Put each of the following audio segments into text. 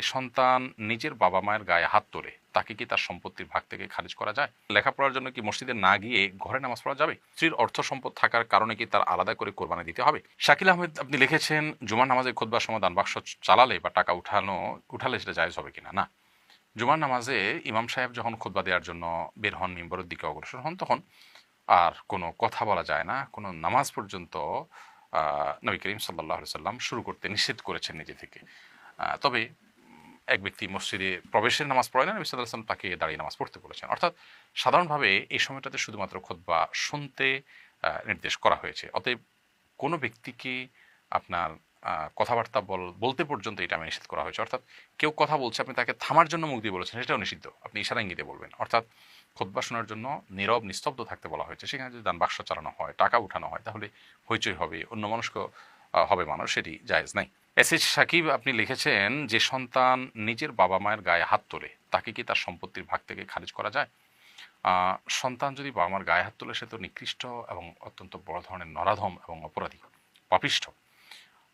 এ সন্তান নিজের বাবা মায়ের গায়ে হাত তোলে, তাকে কি তার সম্পত্তির ভাগ থেকে খারিজ করা যায়? লেখাপড়ার জন্য কি মসজিদে না গিয়ে ঘরে নামাজ পড়া যাবে? স্ত্রীর অর্থ সম্পদ থাকার কারণে কি তার আলাদা করে কোরবানি দিতে হবে? শাকিল আহমেদ, আপনি লিখেছেন, জুমার নামাজে খোদবার সময় দান বাক্স চালালে বা টাকা উঠানো, উঠালে সেটা জায়জ হবে কিনা? না। জুমার নামাজে ইমাম সাহেব যখন খুতবা দেওয়ার জন্য বের হন, মিম্বরের দিকে অগ্রসর হন, তখন আর কোনো কথা বলা যায় না। কোনো নামাজ পর্যন্ত নবী করিম সাল্লাহ সাল্লাম শুরু করতে নিষেধ করেছেন নিজে থেকে। তবে এক ব্যক্তি মসজিদে প্রবেশের নামাজ পড়ে না, নবী সাল্লাম তাকে দাঁড়িয়ে নামাজ পড়তে বলেছেন। অর্থাৎ সাধারণভাবে এই সময়টাতে শুধুমাত্র খোদবা শুনতে নির্দেশ করা হয়েছে। অতএব কোনো ব্যক্তিকে আপনার কথাবার্তা বল, বলতে পর্যন্ত এটা আমি নিষেধ করা হয়েছে। অর্থাৎ কেউ কথা বলছে, আপনি তাকে থামার জন্য মুখ দিয়ে বলেছেন, সেটাও নিষিদ্ধ। আপনি ইশারা ইঙ্গিতে বলবেন। অর্থাৎ খোদবা শোনার জন্য নীরব, নিস্তব্ধ থাকতে বলা হয়েছে। সেখানে যদি দান বাক্স চালানো হয়, টাকা উঠানো হয়, তাহলে হইচই হবে অন্য মানুষ হবে মানুষ, সেটি জায়েজ নাই। এস এইচ সাকিব, আপনি লিখেছেন যে সন্তান নিজের বাবা মায়ের গায়ে হাত তোলে, তাকে কি তার সম্পত্তির ভাগ থেকে খারিজ করা যায়? সন্তান যদি বাবা মার গায়ে হাত তোলে, সে তো নিকৃষ্ট এবং অত্যন্ত বড় ধরনের নরাধম এবং অপরাধী, পাপিষ্ঠ।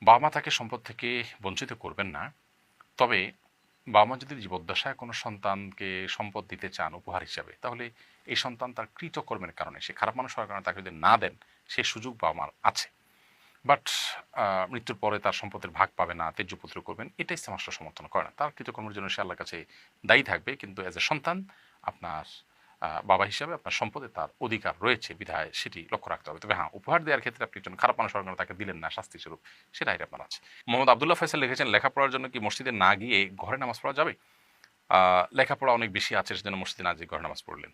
বাবা মা তাকে সম্পদ থেকে বঞ্চিত করবেন না। তবে বাবা মা যদি জীবদ্দশায় কোনো সন্তানকে সম্পদ দিতে চান উপহার হিসাবে, তাহলে এই সন্তান তার কৃতকর্মের কারণে, সে খারাপ মানুষ হওয়ার কারণে তাকে যদি না দেন, সে সুযোগ বাবা মার আছে। বাট মৃত্যুর পরে তার সম্পদের ভাগ পাবে না তেজ্যপুত্র করবেন, এটাই সমাজটা সমর্থন করে না। তার কৃতকর্মের জন্য সে আল্লাহর কাছে দায়ী থাকবে, কিন্তু অ্যাজ এ সন্তান আপনার বাবা হিসাবে আপনার সম্পদে তার অধিকার রয়েছে, বিধায় সেটি লক্ষ্য রাখতে হবে। তবে হ্যাঁ উপহার দেওয়ার ক্ষেত্রে আপনি একজন খারাপ মানুষ হওয়ার তাকে দিলেন না, শাস্তি স্বরূপ সেটাই আপনার আছে। মোহাম্মদ আবদুল্লাহ ফয়সাল লিখেছেন, লেখাপড়ার জন্য কি মসজিদে না গিয়ে ঘরে নামাজ পড়া যাবে? লেখাপড়া অনেক বেশি আছে, সেজন্য মসজিদে না গিয়ে ঘরে নামাজ পড়লেন।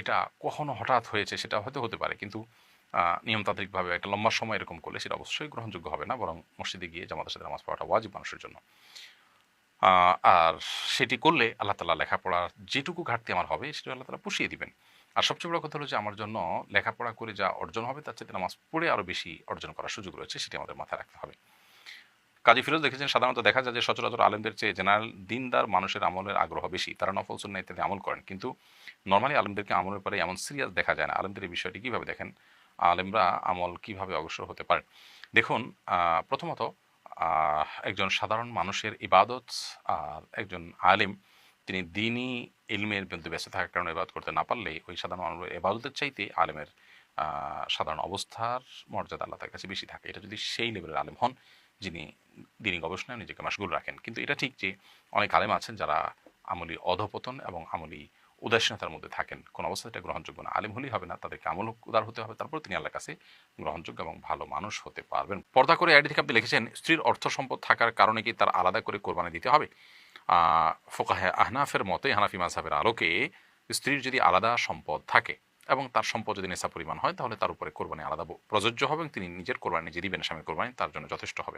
এটা কখনো হঠাৎ হয়েছে, সেটা হয়তো হতে পারে, কিন্তু নিয়মতান্ত্রিকভাবে একটা লম্বা সময় এরকম করলে সেটা অবশ্যই গ্রহণযোগ্য হবে না, বরং মসজিদে গিয়ে জামাতের সাথে নামাজ পড়াটা ওয়াজিব মানুষের জন্য। আর সেটি করলে আল্লাহ তালা লেখাপড়ার যেটুকু ঘাটতি আমার হবে, সেটা আল্লাহ তালা পুষিয়ে দিবেন। আর সবচেয়ে বড় কথা হলো যে আমার জন্য লেখাপড়া করে যা অর্জন হবে, তার চেয়ে নামাজ পড়ে আরও বেশি অর্জন করার সুযোগ রয়েছে, সেটি আমাদের মাথায় রাখতে হবে। কাজী ফিরোজ দেখেছেন, সাধারণত দেখা যায় যে সচরাচর আলেমদের চেয়ে জেনারেল দিনদার মানুষের আমলের আগ্রহ বেশি, তারা নফল সুন্না ইত্যাদি আমল করেন। কিন্তু নর্মালি আলেমদেরকে আমলের পরে এমন সিরিয়াস দেখা যায় না। আলেমদের এই বিষয়টি কীভাবে দেখেন? আলেমরা আমল কীভাবে অগ্রসর হতে পারেন দেখুন প্রথমত একজন সাধারণ মানুষের ইবাদত আর একজন আলেম, তিনি দিনই ইলমের বিরুদ্ধে ব্যস্ত থাকার কারণে ইবাদত করতে না পারলে ওই সাধারণ মানুষের ইবাদতের চাইতে আলেমের সাধারণ অবস্থার মর্যাদা আল্লাহ তার কাছে বেশি থাকে। এটা যদি সেই লেভেলের আলেম হন, যিনি দিনই গবেষণায় নিজেকে মাসগুল রাখেন। কিন্তু এটা ঠিক যে অনেক আলেম আছেন যারা আমলি অধপতন এবং আমলি উদাসীনতার মধ্যে থাকেন। কোন অবস্থায় এটা গ্রহণযোগ্য না। আলিম হলেই হবে না, তাদেরকে আমল উদার হতে হবে, তারপর তিনি আল্লাহর কাছে গ্রহণযোগ্য এবং ভালো মানুষ হতে পারবেন। পর্দা করে আইডি থেকে আপনি লিখেছেন, স্ত্রীর অর্থ সম্পদ থাকার কারণে কি তার আলাদা করে কোরবানি দিতে হবে? ফোকাহে আহনাফের মতে হানাফি মাঝহাবের আলোকে স্ত্রীর যদি আলাদা সম্পদ থাকে এবং তার সম্পদ যদি নেশা পরিমাণ হয়, তাহলে তার উপরে কোরবানি আলাদা প্রযোজ্য হবে এবং তিনি নিজের কোরবানি নিজে দিবেন, স্বামীর কোরবানি তার জন্য যথেষ্ট হবে।